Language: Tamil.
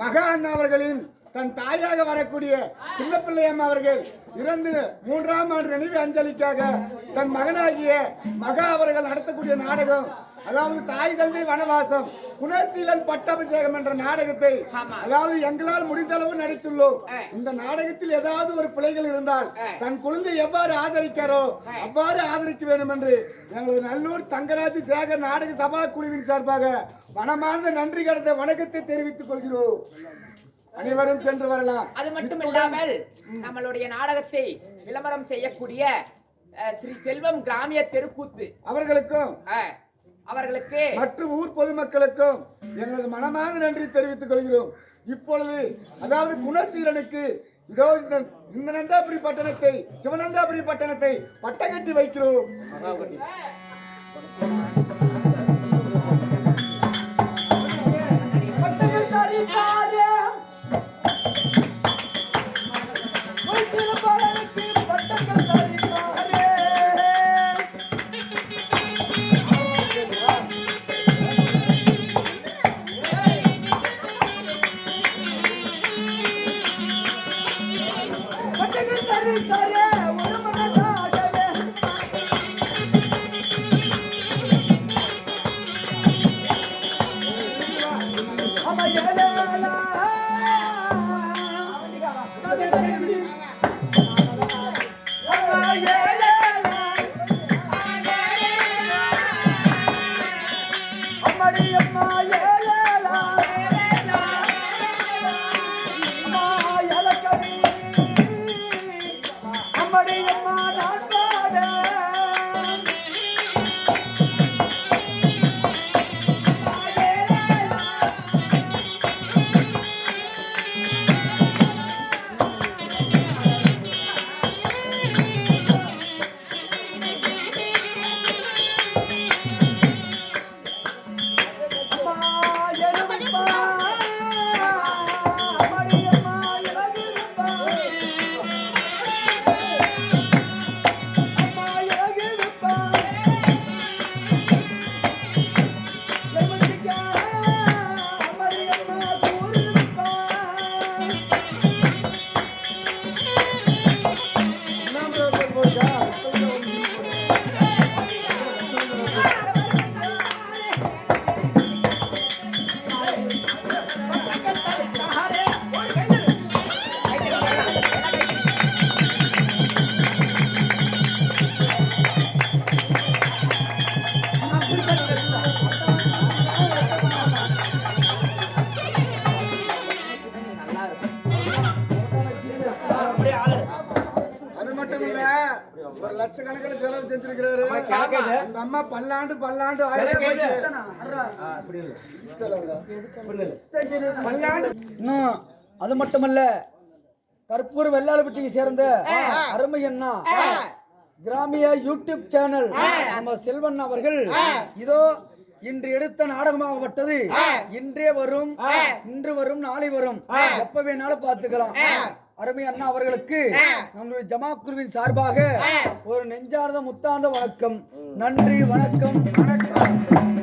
மகா அண்ணா அவர்களின் தன் தாயாக வரக்கூடிய சின்னப்பிள்ளையம்மா அவர்கள் இறந்து மூன்றாம் ஆண்டு நினைவு அஞ்சலிக்காக தன் மகனாகிய மகா அவர்கள் நடத்தக்கூடிய நாடகம் அதாவது தாய் தந்தை வனவாசம் குணசீலன் பட்டாபிஷேகம் என்ற நாடகத்தை. அதாவது எங்களால் முடிந்த அளவு நடித்துள்ளோம். இந்த நாடகத்தில் ஏதாவது ஒரு பிழைகள் இருந்தால் தன் குழந்தை எவ்வாறு ஆதரிக்காரோ அவ்வாறு ஆதரிக்க வேண்டும் என்று எங்களது நல்லூர் தங்கராஜ் சேகர் நாடக சபா குழுவின் சார்பாக மனமார்ந்த நன்றி கடந்த வணக்கத்தை தெரிவித்துக் கொள்கிறோம். அனைவரும் சென்று வரலாம். அது மட்டும் இல்லாமல் நம்மளுடைய நாடகத்தை விளம்பரம் செய்யக்கூடிய ஸ்ரீ செல்வம் கிராமிய தெருக்கூத்து. அவர்களுக்கும் அவர்களுக்கு. மற்றும் ஊர் பொதுமக்களுக்கும் எங்களது மனமார்ந்த நன்றி தெரிவித்துக் கொள்கிறோம். இப்பொழுது அதாவது குணசீலனுக்கு இதோ இந்த இந்த நந்தாபுரி பட்டணத்தை சிவநந்தாபுரி பட்டணத்தை பட்டகட்டி வைக்கிறோம். இல்ல ஒரு லட்சக்கணக்கில் செலவு செஞ்சிருக்கிறாரு. அந்த அம்மா பல்லாண்டு பல்லாண்டு பல்லாண்டு. இன்னும் அது மட்டுமல்ல கற்பூர் வெள்ளாளப்பட்டியை சேர்ந்த அருமை அண்ணா கிராமிய யூடியூப் சேனல் நம்ம செல்வன் அவர்கள் இதோ இன்று எடுத்த நாடகமாகப்பட்டது. இன்றே வரும் இன்று வரும் நாளை வரும். எப்ப வேணாலும் பார்த்துக்கலாம். அருமை அண்ணா அவர்களுக்கு நம்மளுடைய ஜமா குருவின் சார்பாக ஒரு நெஞ்சார்ந்த முத்தார்ந்த வணக்கம். நன்றி வணக்கம் வணக்கம்.